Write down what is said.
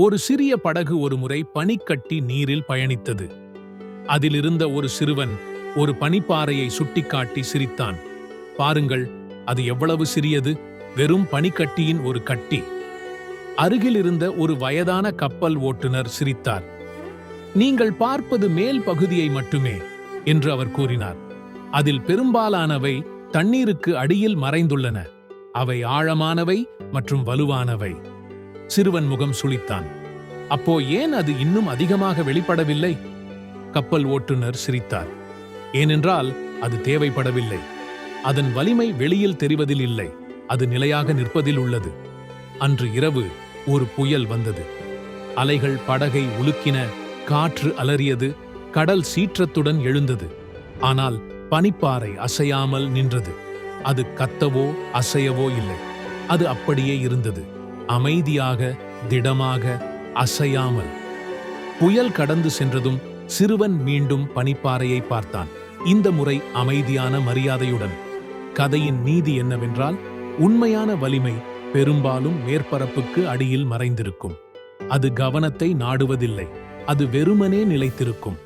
ஒரு சிறிய படகு ஒருமுறை பனிக்கட்டி நீரில் பயணித்தது. அதிலிருந்த ஒரு சிறுவன் ஒரு பனிப்பாறையை சுட்டிக்காட்டி சிரித்தான். பாருங்கள் அது எவ்வளவு சிறியது? வெறும் பனிக்கட்டியின் ஒரு கட்டி. அருகிலிருந்த ஒரு வயதான கப்பல் ஓட்டுநர் சிரித்தார். நீங்கள் பார்ப்பது மேல் பகுதியை மட்டுமே என்று அவர் கூறினார். அதில் பெரும்பாலானவை தண்ணீருக்கு அடியில் மறைந்துள்ளன. அவை ஆழமானவை மற்றும் வலுவானவை. சிறுவன் முகம் சுளித்தான். அப்போ ஏன் அது இன்னும் அதிகமாக வெளிப்படவில்லை? கப்பல் ஓட்டுநர் சிரித்தார். ஏனென்றால் அது தேவைப்படவில்லை. அதன் வலிமை வெளியில் தெரிவதில் இல்லை. அது நிலையாக நிற்பதில் உள்ளது. அன்று இரவு ஒரு புயல் வந்தது. அலைகள் படகை உலுக்கின காற்று அலறியது கடல் சீற்றத்துடன் எழுந்தது. ஆனால் பனிப்பாறை அசையாமல் நின்றது. அது கத்தவோ அசையவோ இல்லை. அது அப்படியே இருந்தது. அமைதியாக திடமாக அசையாமல். புயல் கடந்து சென்றதும் சிறுவன் மீண்டும் பனிப்பாறையை பார்த்தான். இந்த முறை அமைதியான மரியாதையுடன். கதையின் நீதி என்னவென்றால் உண்மையான வலிமை பெரும்பாலும் மேற்பரப்புக்கு அடியில் மறைந்திருக்கும். அது கவனத்தை நாடுவதில்லை. அது வெறுமனே நிலைத்திருக்கும்.